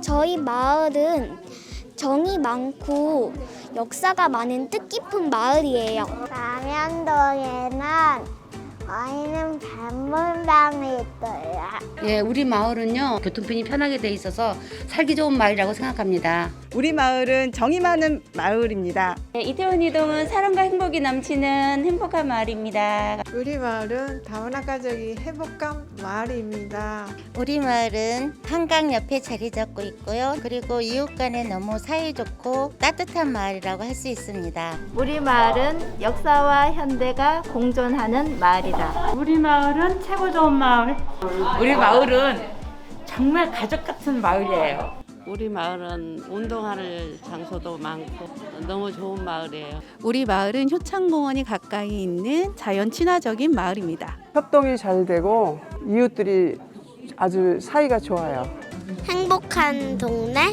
저희 마을은 정이 많고 역사가 많은 뜻깊은 마을이에요. 남현동에는 저희는 반문방이 있어요. 예, 우리 마을은요 교통편이 편하게 돼 있어서 살기 좋은 마을이라고 생각합니다. 우리 마을은 정이 많은 마을입니다. 네, 이태원 이동은 사랑과 행복이 넘치는 행복한 마을입니다. 우리 마을은 다문화 가족이 행복한 마을입니다. 우리 마을은 한강 옆에 자리 잡고 있고요. 그리고 이웃 간에 너무 사이좋고 따뜻한 마을이라고 할 수 있습니다. 우리 마을은 역사와 현대가 공존하는 마을이다. 우리 마을은 최고 좋은 마을. 우리 마을은 정말 가족 같은 마을이에요. 우리 마을은 운동할 장소도 많고 너무 좋은 마을이에요. 우리 마을은 효창공원이 가까이 있는 자연 친화적인 마을입니다. 협동이 잘 되고 이웃들이 아주 사이가 좋아요. 행복한 동네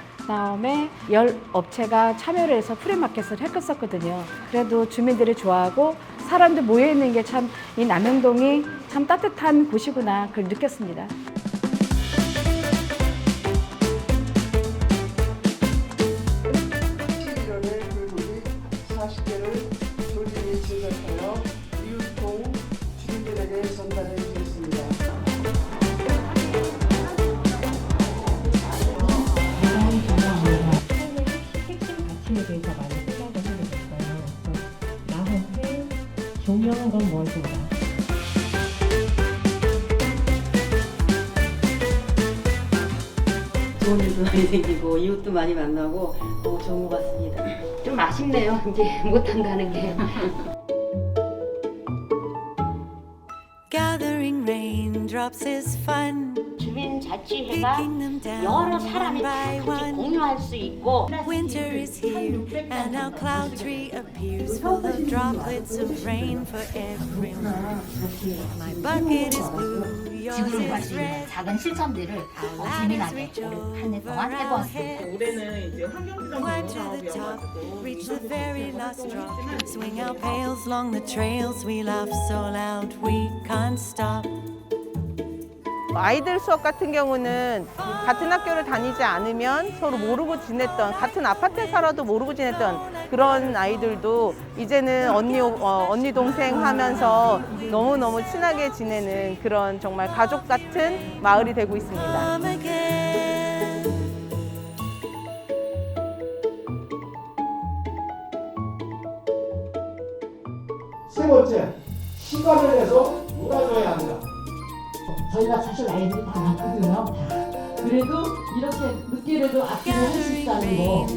그다음에 열 업체가 참여를 해서 프리마켓을 했었거든요. 그래도 주민들이 좋아하고 사람들 모여 있는 게 참 이 남영동이 참 따뜻한 곳이구나 그걸 느꼈습니다. 중요한 건 무엇인가? 좋은 일도 많이 생기고 이웃도 많이 만나고 너무 좋은 것 같습니다. 좀 아쉽네요. 이제 못 한다는 게. Gathering raindrops is fun. 주민자치회가 Picking them down 여러 one 사람이 다 by 같이 one. 공유할 수 있고 Winter is here and our cloud tree appears full of droplets of rain for everyone. My bucket is blue, yours 지구를 구할 is 수 있는 red. 작은 실천들을 어, 재미나게 한 해 동안 해보았습니다. 올해는 이제 환경지정 Climb to the top, reach the very last drop. Swing our pails along the trails, we laugh so loud we can't stop. 아이들 수업 같은 경우는 같은 학교를 다니지 않으면 서로 모르고 지냈던 같은 아파트에 살아도 모르고 지냈던 그런 아이들도 이제는 언니 오- 어, 언니 동생 하면서 너무 너무 친하게 지내는 그런 정말 가족 같은 마을이 되고 있습니다. 세 번째, 시간을 내서 놀아줘야 합니다. 저희가 사실 아이들이 다 많거든요. 그래도 이렇게 늦게라도 악기를 할수 Gathering 있다는 거.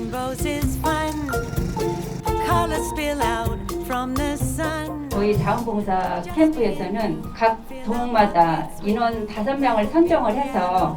저희 자원봉사 캠프에서는 각 동마다 인원 다섯 명을 선정을 해서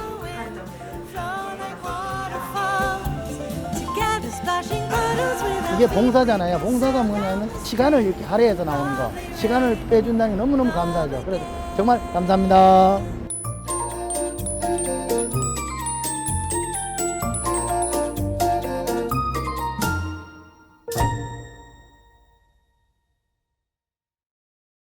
이게 봉사잖아요. 봉사가 뭐냐면 시간을 이렇게 할애해서 나오는 거. 시간을 빼준다니 너무너무 감사하죠. 그래서 정말 감사합니다.